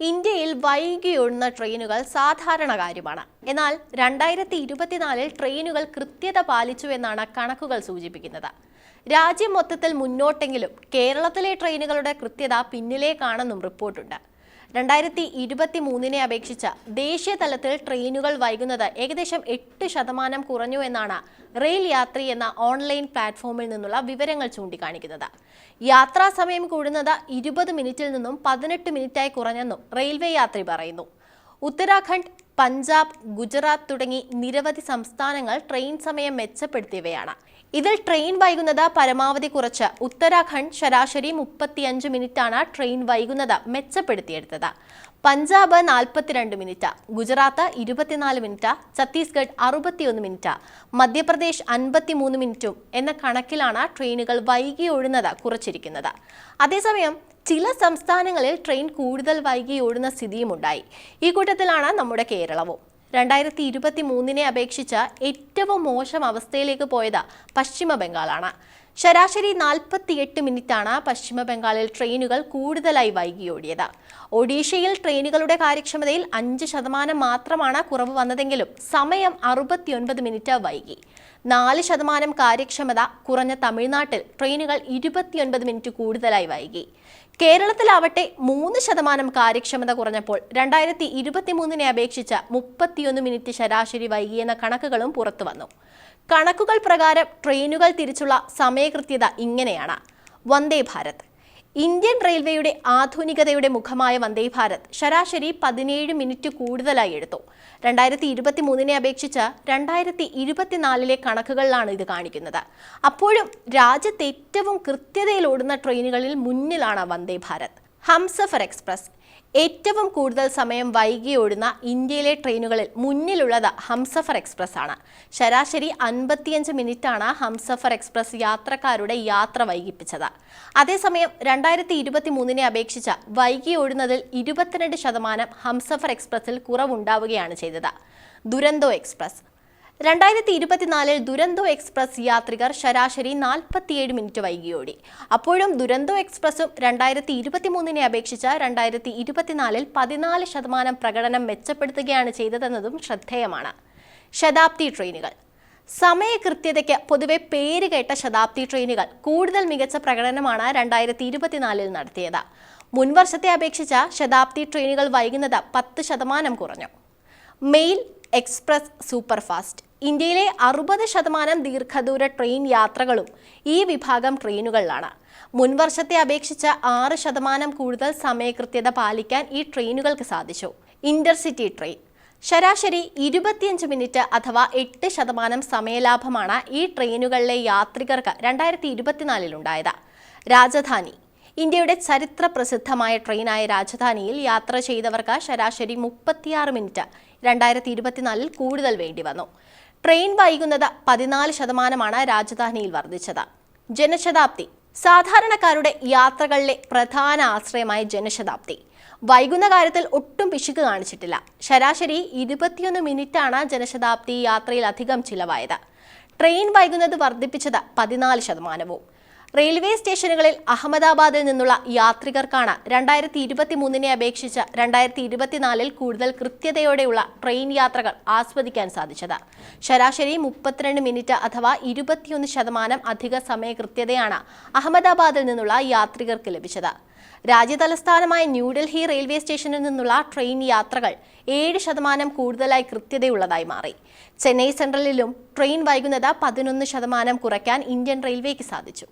ഇന്ത്യയിൽ വൈകിയൊഴുന്ന ട്രെയിനുകൾ സാധാരണ കാര്യമാണ്. എന്നാൽ രണ്ടായിരത്തി ഇരുപത്തിനാലിൽ ട്രെയിനുകൾ കൃത്യത പാലിച്ചു എന്നാണ് കണക്കുകൾ സൂചിപ്പിക്കുന്നത്. രാജ്യം മൊത്തത്തിൽ മുന്നോട്ടെങ്കിലും കേരളത്തിലെ ട്രെയിനുകളുടെ കൃത്യത പിന്നിലേക്കാണെന്നും റിപ്പോർട്ടുണ്ട്. രണ്ടായിരത്തി ഇരുപത്തി മൂന്നിനെ അപേക്ഷിച്ച് ദേശീയ തലത്തിൽ ട്രെയിനുകൾ വൈകുന്നത് ഏകദേശം എട്ട് ശതമാനം കുറഞ്ഞു എന്നാണ് റെയിൽ യാത്രി എന്ന ഓൺലൈൻ പ്ലാറ്റ്ഫോമിൽ നിന്നുള്ള വിവരങ്ങൾ ചൂണ്ടിക്കാണിക്കുന്നത്. യാത്രാ സമയം കൂടുന്നത് ഇരുപത് മിനിറ്റിൽ നിന്നും പതിനെട്ട് മിനിറ്റായി കുറഞ്ഞെന്നും റെയിൽവേ യാത്രി പറയുന്നു. ഉത്തരാഖണ്ഡ് പഞ്ചാബ് ഗുജറാത്ത് തുടങ്ങി നിരവധി സംസ്ഥാനങ്ങൾ ട്രെയിൻ സമയം മെച്ചപ്പെടുത്തിയവയാണ്. ഇതിൽ ട്രെയിൻ വൈകുന്നത് പരമാവധി കുറച്ച്. ഉത്തരാഖണ്ഡ് ശരാശരി മുപ്പത്തിയഞ്ച് മിനിറ്റാണ് ട്രെയിൻ വൈകുന്നത് മെച്ചപ്പെടുത്തിയെടുത്തത്. പഞ്ചാബ് നാൽപ്പത്തിരണ്ട് മിനിറ്റ് ഗുജറാത്ത് ഇരുപത്തിനാല് മിനിറ്റ് ഛത്തീസ്ഗഡ് അറുപത്തിയൊന്ന് മിനിറ്റ് മധ്യപ്രദേശ് അൻപത്തിമൂന്ന് മിനിറ്റും എന്ന കണക്കിലാണ് ട്രെയിനുകൾ വൈകി ഓടുന്നത് കുറച്ചിരിക്കുന്നത്. അതേസമയം ചില സംസ്ഥാനങ്ങളിൽ ട്രെയിൻ കൂടുതൽ വൈകി ഓടുന്ന സ്ഥിതിയുമുണ്ടായി ഈ കൂട്ടത്തിലാണ് നമ്മുടെ കേരളവും. രണ്ടായിരത്തി ഇരുപത്തി മൂന്നിനെ അപേക്ഷിച്ച് ഏറ്റവും മോശം അവസ്ഥയിലേക്ക് പോയത് പശ്ചിമ ബംഗാളാണ്. ശരാശരി നാൽപ്പത്തിയെട്ട് മിനിറ്റാണ് പശ്ചിമ ബംഗാളിൽ ട്രെയിനുകൾ കൂടുതലായി വൈകിയോടിയത്. ഒഡീഷയിൽ ട്രെയിനുകളുടെ കാര്യക്ഷമതയിൽ അഞ്ച് ശതമാനം മാത്രമാണ് കുറവ് വന്നതെങ്കിലും സമയം അറുപത്തിയൊൻപത് മിനിറ്റ് വൈകി. നാല് ശതമാനം കാര്യക്ഷമത കുറഞ്ഞ തമിഴ്നാട്ടിൽ ട്രെയിനുകൾ ഇരുപത്തിയൊൻപത് മിനിറ്റ് കൂടുതലായി വൈകി. കേരളത്തിലാവട്ടെ മൂന്ന് ശതമാനം കാര്യക്ഷമത കുറഞ്ഞപ്പോൾ രണ്ടായിരത്തി ഇരുപത്തി മൂന്നിനെ അപേക്ഷിച്ച് മുപ്പത്തിയൊന്ന് മിനിറ്റ് ശരാശരി വൈകിയെന്ന കണക്കുകളും പുറത്തു വന്നു. കണക്കുകൾ പ്രകാരം ട്രെയിനുകൾ തിരിച്ചുള്ള സമയകൃത്യത ഇങ്ങനെയാണ്. വന്ദേ ഭാരത്. ഇന്ത്യൻ റെയിൽവേയുടെ ആധുനികതയുടെ മുഖമായ വന്ദേ ഭാരത് ശരാശരി പതിനേഴ് മിനിറ്റ് കൂടുതലായി എടുത്തു. രണ്ടായിരത്തി ഇരുപത്തി മൂന്നിനെ അപേക്ഷിച്ച് രണ്ടായിരത്തി ഇരുപത്തിനാലിലെ കണക്കുകളിലാണ് ഇത് കാണിക്കുന്നത്. അപ്പോഴും രാജ്യത്ത് ഏറ്റവും കൃത്യതയിൽ ഓടുന്ന ട്രെയിനുകളിൽ മുന്നിലാണ് വന്ദേ ഭാരത്. ഹംസഫർ എക്സ്പ്രസ് ഏറ്റവും കൂടുതൽ സമയം വൈകി ഓടുന്ന ഇന്ത്യയിലെ ട്രെയിനുകളിൽ മുന്നിലുള്ളത് ഹംസഫർ എക്സ്പ്രസ് ആണ്. ശരാശരി അൻപത്തിയഞ്ച് മിനിറ്റാണ് ഹംസഫർ എക്സ്പ്രസ് യാത്രക്കാരുടെ യാത്ര വൈകിപ്പിച്ചത്. അതേസമയം രണ്ടായിരത്തി ഇരുപത്തി മൂന്നിനെ അപേക്ഷിച്ച് വൈകി ഓടുന്നതിൽ ഇരുപത്തിരണ്ട് ശതമാനം ഹംസഫർ എക്സ്പ്രസിൽ കുറവുണ്ടാവുകയാണ് ചെയ്തത്. ദുരന്തോ എക്സ്പ്രസ് രണ്ടായിരത്തി ഇരുപത്തിനാലിൽ ദുരന്തോ എക്സ്പ്രസ് യാത്രികർ ശരാശരി നാൽപ്പത്തിയേഴ് മിനിറ്റ് വൈകിയോടി. അപ്പോഴും ദുരന്തോ എക്സ്പ്രസും രണ്ടായിരത്തി ഇരുപത്തിമൂന്നിനെ അപേക്ഷിച്ച് രണ്ടായിരത്തി ഇരുപത്തിനാലിൽ പതിനാല് ശതമാനം പ്രകടനം മെച്ചപ്പെടുത്തുകയാണ് ചെയ്തതെന്നതും ശ്രദ്ധേയമാണ്. ശതാബ്ദി ട്രെയിനുകൾ. സമയകൃത്യതയ്ക്ക് പൊതുവെ പേര് കേട്ട ശതാബ്ദി ട്രെയിനുകൾ കൂടുതൽ മികച്ച പ്രകടനമാണ് രണ്ടായിരത്തി ഇരുപത്തിനാലിൽ നടത്തിയത്. മുൻവർഷത്തെ അപേക്ഷിച്ച് ശതാബ്ദി ട്രെയിനുകൾ വൈകുന്നത് പത്ത് ശതമാനം കുറഞ്ഞു. Mail express superfast. ഇന്ത്യയിലെ അറുപത് ശതമാനം ദീർഘദൂര ട്രെയിൻ യാത്രകളും ഈ വിഭാഗം ട്രെയിനുകളിലാണ്. മുൻവർഷത്തെ അപേക്ഷിച്ച് ആറ് ശതമാനം കൂടുതൽ സമയകൃത്യത പാലിക്കാൻ ഈ ട്രെയിനുകൾക്ക് സാധിച്ചു. Intercity train. ശരാശരി ഇരുപത്തിയഞ്ച് മിനിറ്റ് അഥവാ എട്ട് ശതമാനം സമയലാഭമാണ് ഈ ട്രെയിനുകളിലെ യാത്രികർക്ക് രണ്ടായിരത്തി ഇരുപത്തിനാലിലുണ്ടായത് രാജധാനി. ഇന്ത്യയുടെ ചരിത്ര പ്രസിദ്ധമായ ട്രെയിനായ രാജധാനിയിൽ യാത്ര ചെയ്തവർക്ക് ശരാശരി മുപ്പത്തിയാറ് മിനിറ്റ് രണ്ടായിരത്തി ഇരുപത്തിനാലിൽ കൂടുതൽ വേണ്ടി വന്നു ട്രെയിൻ വൈകുന്നത് പതിനാല് ശതമാനമാണ് രാജധാനിയിൽ വർദ്ധിച്ചത്. ജനശതാബ്ദി. സാധാരണക്കാരുടെ യാത്രകളിലെ പ്രധാന ആശ്രയമായ ജനശതാബ്ദി. വൈകുന്ന കാര്യത്തിൽ ഒട്ടും പിശുക്ക് കാണിച്ചിട്ടില്ല. ശരാശരി ഇരുപത്തിയൊന്ന് മിനിറ്റാണ് ജനശതാബ്ദി യാത്രയിൽ അധികം ചിലവായത്. ട്രെയിൻ വൈകുന്നത് വർദ്ധിപ്പിച്ചത് പതിനാല് ശതമാനവും. റെയിൽവേ സ്റ്റേഷനുകളിൽ അഹമ്മദാബാദിൽ നിന്നുള്ള യാത്രികർക്കാണ് രണ്ടായിരത്തി ഇരുപത്തി മൂന്നിനെ അപേക്ഷിച്ച് രണ്ടായിരത്തി ഇരുപത്തിനാലിൽ കൂടുതൽ കൃത്യതയോടെയുള്ള ട്രെയിൻ യാത്രകൾ ആസ്വദിക്കാൻ സാധിച്ചത്. ശരാശരി മുപ്പത്തിരണ്ട് മിനിറ്റ് അഥവാ ഇരുപത്തിയൊന്ന് ശതമാനം അധിക സമയ കൃത്യതയാണ് അഹമ്മദാബാദിൽ നിന്നുള്ള യാത്രികർക്ക് ലഭിച്ചത്. രാജ്യതലസ്ഥാനമായ ന്യൂഡൽഹി റെയിൽവേ സ്റ്റേഷനിൽ നിന്നുള്ള ട്രെയിൻ യാത്രകൾ ഏഴ് ശതമാനം കൂടുതലായി കൃത്യതയുള്ളതായി മാറി. ചെന്നൈ സെൻട്രലിലും ട്രെയിൻ വൈകുന്നത് പതിനൊന്ന് ശതമാനം കുറയ്ക്കാൻ ഇന്ത്യൻ റെയിൽവേക്ക് സാധിച്ചു.